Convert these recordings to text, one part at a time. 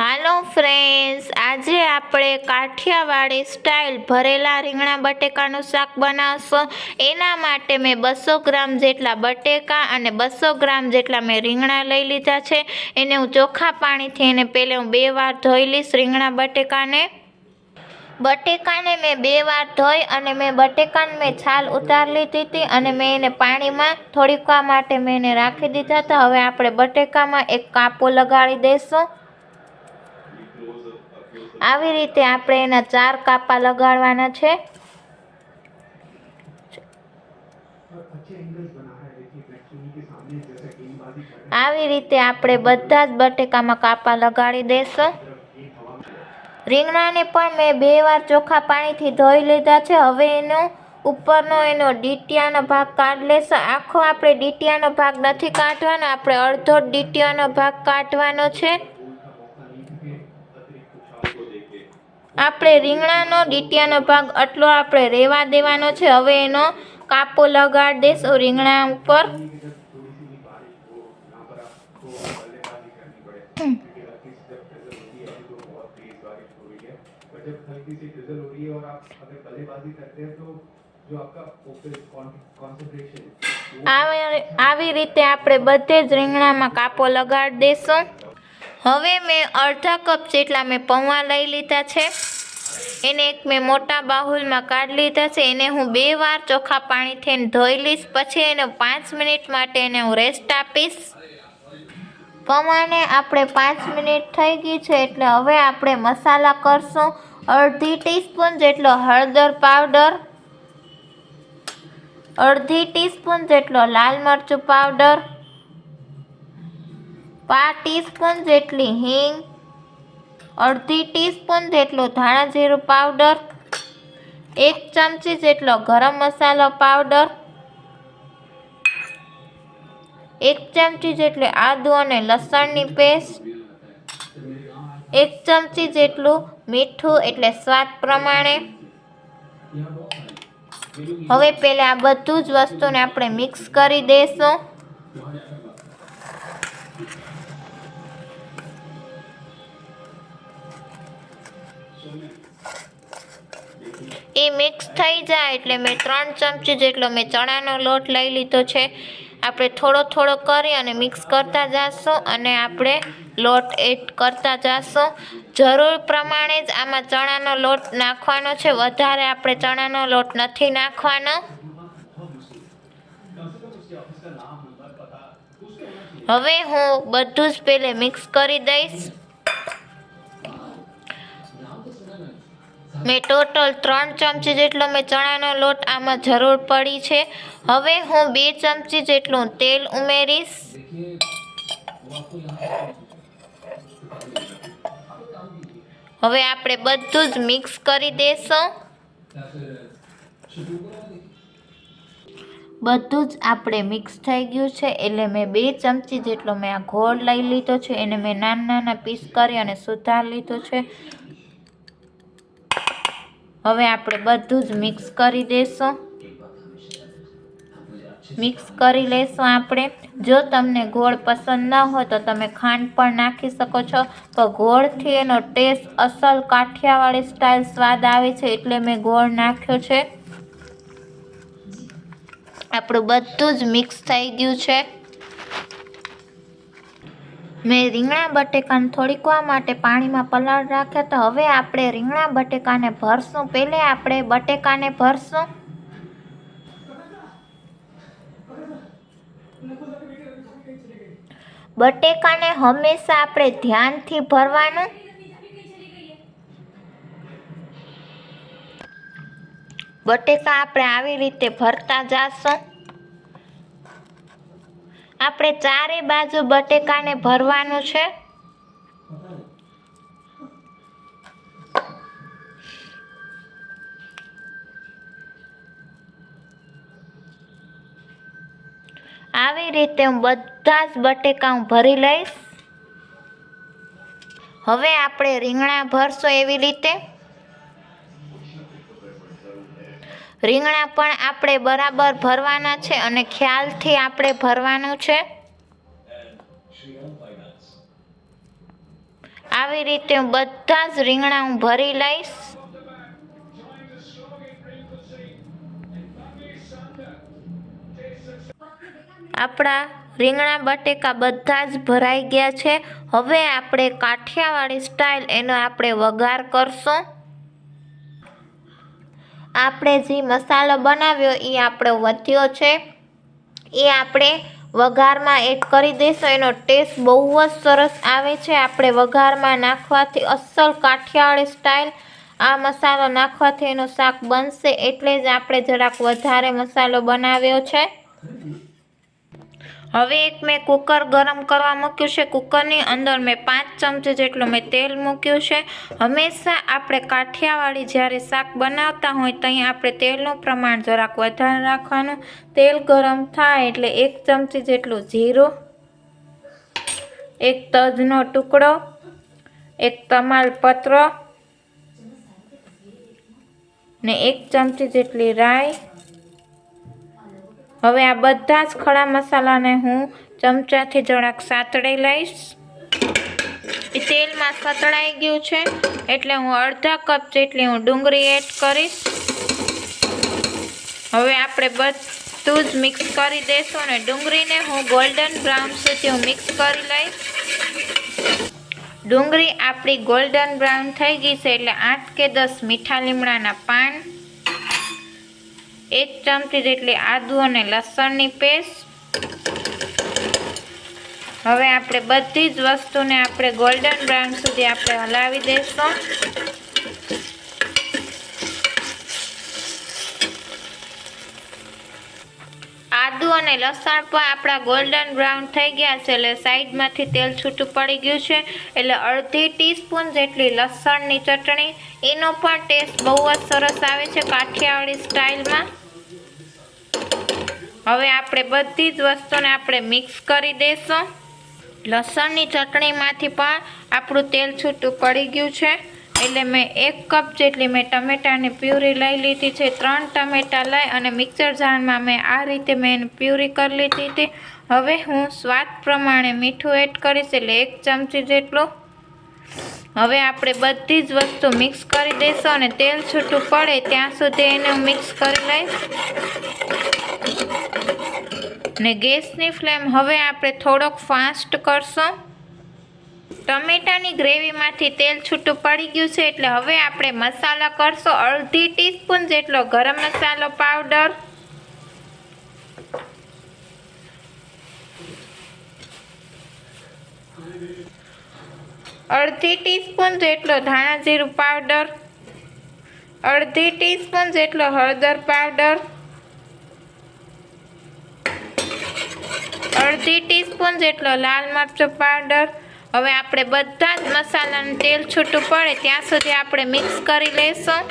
હાલો friends, આજે આપણે Kathiawadi style ભરેલા રીંગણા બટેકાનું શાક બનાવશું. એના માટે મેં બસો ગ્રામ જેટલા બટેકા અને બસો ગ્રામ જેટલા મેં રીંગણા લઈ લીધા છે. એને હું ચોખ્ખા પાણીથી એને પહેલે હું બે વાર ધોઈ લઈશ રીંગણા બટેકાને. બટેકાને મેં બે વાર ધોઈ અને મેં બટેકાને મેં છાલ ઉતારી લીધી હતી અને મેં એને પાણીમાં થોડીક માટે મેં એને રાખી દીધા હતા. હવે આપણે બટેકામાં એક કાપો લગાડી દઈશું. આવી રીતે આપણે એના ચાર કાપા લગાડવાના છે. આવી રીતે આપણે બધા જ બટેકામાં કાપા લગાડી દઈશું રીંગણાને પણ મેં બે વાર ચોખ્ખા પાણીથી ધોઈ લીધા છે. હવે એનો ઉપરનો એનો ડીટિયાનો ભાગ કાઢી લેશું. આખો આપણે ડીટિયાનો ભાગ નથી કાઢવાનો, આપણે અડધો ડીટિયાનો ભાગ કાઢવાનો છે. આપણે રીંગણાનો ડીટીયાનો ભાગ આટલો આપણે રહેવા દેવાનો છે. હવે એનો કાપો લગાડી દેશો રીંગણા ઉપર. આવી રીતે આપણે બધે જ રીંગણામાં કાપો લગાડી દઈશું. હવે મેં અડધા કપ જેટલા મેં પૌવા લઈ લીધા છે. એને એક મેં મોટા બાહુલમાં કાઢી લીધા છે. એને હું બે વાર ચોખ્ખા પાણીથી ધોઈ લઈશ. પછી એને પાંચ મિનિટ માટે એને હું રેસ્ટ આપીશ. પૌવાને આપણે પાંચ મિનિટ થઈ ગઈ છે એટલે હવે આપણે મસાલા કરશું. અડધી ટીસ્પૂન જેટલો હળદર પાવડર. અડધી ટીસ્પૂન જેટલો લાલ મરચું પાવડર. પાંચ ટીસ્પૂન જેટલી હિંગ, અડધી ટીસ્પૂન જેટલો ધાણા જીરું પાવડર, એક ચમચી જેટલો ગરમ મસાલો પાવડર, એક ચમચી જેટલી આદુ અને લસણની પેસ્ટ, એક ચમચી જેટલું મીઠું એટલે સ્વાદ પ્રમાણે. હવે પહેલાં આ બધું જ વસ્તુને આપણે મિક્સ કરી દઈશું એ મિક્સ થઈ જાય એટલે મેં ત્રણ ચમચી જેટલો મેં ચણાનો લોટ લઈ લીધો છે. આપણે થોડો થોડો કરી અને મિક્સ કરતા જઈશું અને આપણે લોટ એડ કરતા જઈશું જરૂર પ્રમાણે જ આમાં ચણાનો લોટ નાખવાનો છે. વધારે આપણે ચણાનો લોટ નથી નાખવાનો. હવે હું બધું જ પહેલે મિક્સ કરી દઈશ. મેં ટોટલ ત્રણ ચમચી જેટલો મેં ચણાનો લોટ આમાં જરૂર પડી છે. હવે હું બે ચમચી જેટલું તેલ ઉમેરીશ. હવે આપણે બધું જ મિક્સ કરી દઈશું બધું જ આપણે મિક્સ થઈ ગયું છે એટલે મેં બે ચમચી જેટલો મેં આ ઘોળ લઈ લીધો છે. એને મેં નાના નાના પીસ કરી અને સુધાર લીધો છે. હવે આપણે બધું જ મિક્સ કરી દઈશું મિક્સ કરી લઈશું આપણે. જો તમને ગોળ પસંદ ન હોય તો તમે ખાંડ પણ નાખી શકો છો. તો ગોળથી એનો ટેસ્ટ અસલ કાઠિયાવાડી સ્ટાઇલ સ્વાદ આવે છે એટલે મેં ગોળ નાખ્યો છે. આપણું બધું જ મિક્સ થઈ ગયું છે. મેં રીંગણા બટેકાને થોડીક વાર માટે પાણીમાં પલાળ રાખ્યા તો હવે આપણે રીંગણા બટેકાને ભરશું. પહેલે આપણે બટેકાને ભરશું. બટેકાને હંમેશા આપણે ધ્યાનથી ભરવાનું. બટેકા આપણે આવી રીતે ભરતા જાશું. આપણે ચારે બાજુ બટેકાને ભરવાનું છે. આવી રીતે હું બધા જ બટેકા હું ભરી લઈશ. હવે આપણે રીંગણા ભરશું એવી રીતે. રીંગણા પણ આપણે બરાબર ભરવાના છે અને ખ્યાલથી આપણે ભરવાનું છે. આવી રીતે હું બધા જ રીંગણા હું ભરી લઈશ. આપણા રીંગણા બટેકા બધા જ ભરાઈ ગયા છે. હવે આપણે કાઠિયાવાડી સ્ટાઇલ એનો આપણે વઘાર કરશું. આપણે જે મસાલો બનાવ્યો એ આપણો વધ્યો છે. એ આપણે વઘારમાં એડ કરી દઈશું. એનો ટેસ્ટ બહુ જ સરસ આવે છે. આપણે વઘારમાં નાખવાથી અસલ કાઠિયાવાડી સ્ટાઇલ આ મસાલો નાખવાથી એનું શાક બનશે. એટલે જ આપણે જરાક વધારે મસાલો બનાવ્યો છે. હવે એક મેં કુકર ગરમ કરવા મૂક્યું છે. કુકરની અંદર મેં પાંચ ચમચી જેટલું મેં તેલ મૂક્યું છે. હંમેશા આપણે કાઠિયાવાડી જ્યારે શાક બનાવતા હોય ત્યાં આપણે તેલનું પ્રમાણ જરાક વધારે રાખવાનું. તેલ ગરમ થાય એટલે એક ચમચી જેટલું જીરું, એક તજનો ટુકડો, એક તમાલપત્ર ને એક ચમચી જેટલી રાઈ હવે આ બધા જ ખડા મસાલાને હું ચમચાથી જરાક સાતળી લઈશ. એ તેલમાં સતળાઈ ગયું છે, એટલે હું અડધા કપ જેટલી હું ડુંગળી એડ કરીશ. હવે આપણે બધું જ મિક્સ કરી દઈશું અને ડુંગળીને હું ગોલ્ડન બ્રાઉન સુધી હું મિક્સ કરી લઈશ. ડુંગળી આપણી ગોલ્ડન બ્રાઉન થઈ ગઈ છે, એટલે આઠ કે દસ મીઠા લીમડાના પાન એક ચમચી જેટલી આદુ અને લસણની પેસ્ટ. હવે આપણે બધી જ વસ્તુને આપણે ગોલ્ડન બ્રાઉન સુધી આપણે હલાવી દઈશું. આદુ અને લસણ પણ આપણા ગોલ્ડન બ્રાઉન થઈ ગયા છે. એટલે સાઈડમાંથી તેલ છૂટું પડી ગયું છે. એટલે અડધી ટીસ્પૂન જેટલી લસણની ચટણી. એનો પણ ટેસ્ટ બહુ જ સરસ આવે છે કાઠિયાવાડી સ્ટાઇલમાં. હવે આપણે બધી જ વસ્તુને આપણે મિક્સ કરી દઈશું. લસણની ચટણીમાંથી પણ આપણું તેલ છૂટું પડી ગયું છે. એટલે મેં એક કપ જેટલી મેં ટમેટાની પ્યુરી લઈ લીધી છે, ત્રણ ટમેટા લઈ અને મિક્સર જારમાં મેં આ રીતે મેં એની પ્યુરી કરી લીધી હતી. હવે હું સ્વાદ પ્રમાણે મીઠું એડ કરીશ એટલે એક ચમચી જેટલું. હવે આપણે બધી જ વસ્તુ મિક્સ કરી દઈશું અને તેલ છૂટું પડે ત્યાં સુધી એને હું મિક્સ કરી લઈશ. ને ગેસની ફ્લેમ હવે આપણે થોડોક ફાસ્ટ કરશું. ટમેટાની ગ્રેવીમાંથી તેલ છૂટું પડી ગયું છે એટલે હવે આપણે મસાલા કરશો અડધી ટીસ્પૂન જેટલો ગરમ મસાલો પાવડર. અડધી ટીસ્પૂન જેટલો ધાણા જીરું પાવડર. અડધી ટીસ્પૂન જેટલો હળદર પાવડર. અડધી ટીસ્પૂન જેટલો લાલ મરચું પાવડર. હવે આપણે બધા જ મસાલાનું તેલ છૂટું પડે ત્યાં સુધી આપણે મિક્સ કરી લઈશું.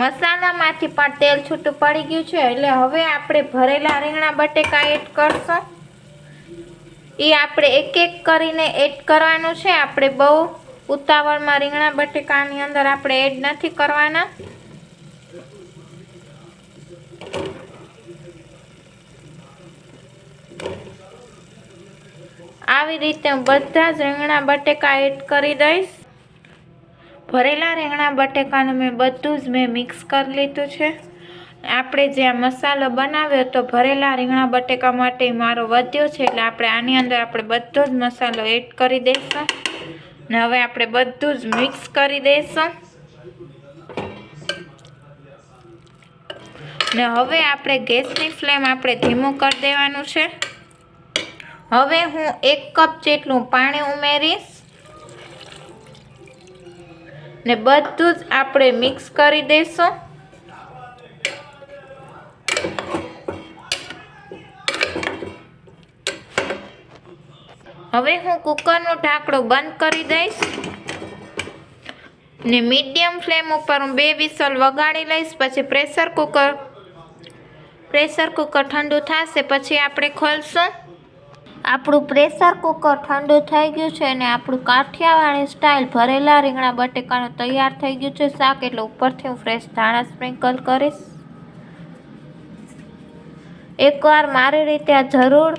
મસાલામાંથી પણ તેલ છૂટું પડી ગયું છે, એટલે હવે આપણે ભરેલા રીંગણા બટેકા એડ કરશું. એ આપણે એક એક કરીને એડ કરવાનું છે, આપણે બહુ ઉતાવળમાં રીંગણા બટેકાની અંદર આપણે એડ નથી કરવાના. આવી રીતે હું બધા જ રીંગણા બટેકા એડ કરી દઈશ. ભરેલા રીંગણા બટેકાનું મેં બધું જ મેં મિક્સ કરી લીધું છે. આપણે જે આ મસાલો બનાવ્યો તો ભરેલા રીંગણા બટેકા માટે મારો વધ્યો છે એટલે આપણે આની અંદર આપણે બધો જ મસાલો એડ કરી દઈશું. ને હવે આપણે બધું જ મિક્સ કરી દઈશું. ને હવે આપણે ગેસની ફ્લેમ આપણે ધીમું કરી દેવાનું છે. હવે હું એક કપ જેટલું પાણી ઉમેરીશ ને બધું જ આપણે મિક્સ કરી દઈશું હવે હું કુકરનું ઢાંકણું બંધ કરી દઈશ ને મીડિયમ ફ્લેમ ઉપર હું બે વિસલ વગાડી લઈશ, પછી પ્રેશર કુકર પ્રેશર કુકર ઠંડુ થશે, પછી આપણે ખોલશું. આપણું પ્રેશર કુકર ઠંડુ થઈ ગયું છે અને આપણું કાઠિયાવાડી સ્ટાઇલ ભરેલા રીંગણા બટેકાનું તૈયાર થઈ ગયું છે. શાક એટલે ઉપરથી હું ફ્રેશ ધાણા સ્પ્રિંકલ કરીશ. એકવાર મારી રીતે આ જરૂર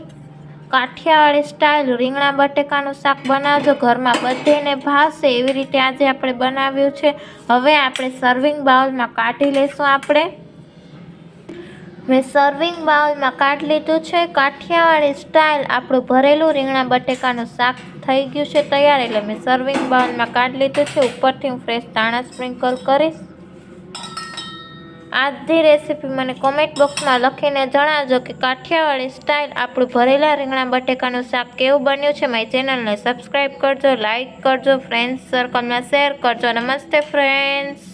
કાઠિયાવાડી સ્ટાઇલ રીંગણા બટેકાનું શાક બનાવજો. ઘરમાં બધેને ભાવશે એવી રીતે આજે આપણે બનાવ્યું છે. હવે આપણે સર્વિંગ બાઉલમાં કાઢી લઈશું આપણે. મેં સર્વિંગ બાઉલમાં કાઢ લીધું છે. કાઠિયાવાડી સ્ટાઇલ આપણું ભરેલું રીંગણા બટેકાનું શાક થઈ ગયું છે તૈયાર એટલે મેં સર્વિંગ બાઉલમાં કાઢ લીધું છે. ઉપરથી હું ફ્રેશ ધાણા સ્પ્રિંકલ કરીશ. આજની રેસીપી મને કોમેન્ટ બોક્સમાં લખીને જણાવજો કે કાઠિયાવાડી સ્ટાઇલ આપણું ભરેલા રીંગણા બટેકાનું શાક કેવું બન્યું છે. મારી ચેનલને સબસ્ક્રાઈબ કરજો લાઇક કરજો ફ્રેન્ડ્સ સર્કલમાં શેર કરજો. નમસ્તે ફ્રેન્ડ્સ